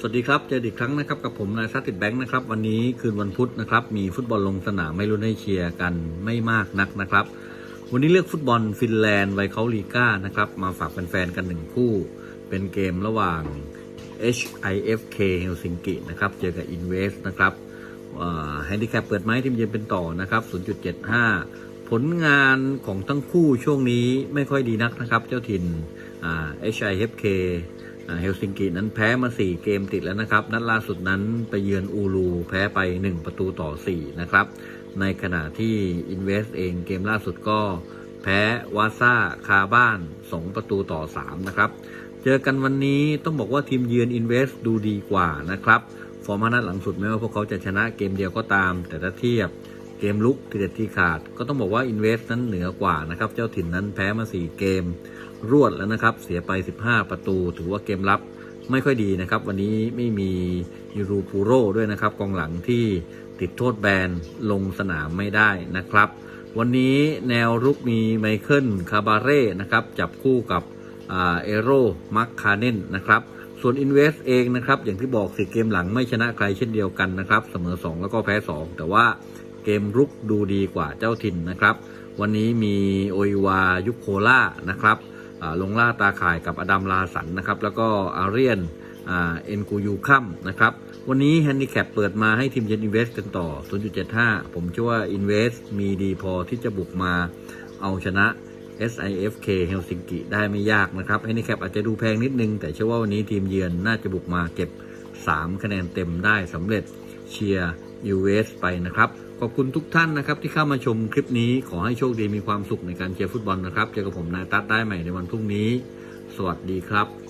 สวัสดีครับ เจออีกครั้งนะครับกับผมนายซัตติดแบงค์นะครับวันนี้คืนวันพุธนะครับมีฟุตบอลลงสนามไม่รุ่นให้เชียร์กันไม่มากนักนะครับ วันนี้เลือกฟุตบอลฟินแลนด์ไวเขาลีก้านะครับมาฝากแฟนๆกันหนึ่งคู่ เป็นเกมระหว่าง HIFK เฮลซิงกินะครับเจอกับ Invest นะครับแฮนดิแคปเปิดไม้ทีมเยือนเป็นต่อนะครับ 0.75 ผลงานของทั้งคู่ช่วงนี้ไม่ค่อยดีนักนะครับ เจ้าถิ่น HIFK เฮลซิงกินั้นแพ้มา 4 เกมติดแล้วนะครับ นัดล่าสุดนั้นไปเยือนอูรูแพ้ไป 1 ประตูต่อ 4 นะครับ ในขณะที่ Invest เองเกมล่าสุดก็แพ้วาซ่าคาบ้าน 2 ประตูต่อ 3 นะครับ เจอกันวันนี้ต้องบอกว่าทีมเยือน Invest ดูดีกว่านะครับ ฟอร์มนัดหลังสุดแม้ว่าพวกเขาจะชนะเกมเดียวก็ตาม แต่ถ้าเทียบเกมลุกที่เด็ดที่ขาด ก็ต้องบอกว่า Invest นั้นเหนือกว่านะครับ เจ้าถิ่นนั้นแพ้มา 4 เกม รวดแล้วนะครับ เสียไป 15 ประตู ถือว่าเกมรับไม่ค่อยดีนะครับ วันนี้ไม่มียูรูปูโรด้วยนะครับ กองหลังที่ติดโทษแบนลงสนามไม่ได้นะครับ วันนี้แนวรุกมีไมเคิลคาบาเร่นะครับ จับคู่กับเอโรมักคาเนนนะครับ ส่วน Invest เองนะครับ อย่างที่บอกสิเกมหลังไม่ชนะใครเช่นเดียวกันนะครับ เสมอ 2 แล้วก็แพ้ 2 แต่ว่าเกมรุกดูดีกว่าเจ้าถิ่นนะครับ วันนี้มีโอยวายุคโคล่านะครับ ลงล่าตาข่ายกับอดัมลาสันนะครับแล้วก็อาเรียนเอ็นกูยูคัมนะครับวันนี้แฮนดิแคปเปิดมาให้ทีมเย็น Invest กันต่อ 0.75 ผมเชื่อว่า Invest มีดีพอที่จะบุกมาเอาชนะ SIFK เฮลซิงกิได้ไม่ยากนะครับแฮนดิแคปอาจจะดูแพงนิดนึง แต่เชื่อว่าวันนี้ทีมเยือนน่าจะบุกมาเก็บ 3 คะแนนเต็มได้สำเร็จเชียร์ US ไปนะครับ ขอบคุณทุกท่านนะครับที่เข้ามาชมคลิปนี้ขอให้โชคดีมีความสุขในการเชียร์ฟุตบอลนะครับ เจอกับผมนายตั๊ดได้ใหม่ในวันพรุ่งนี้ สวัสดีครับ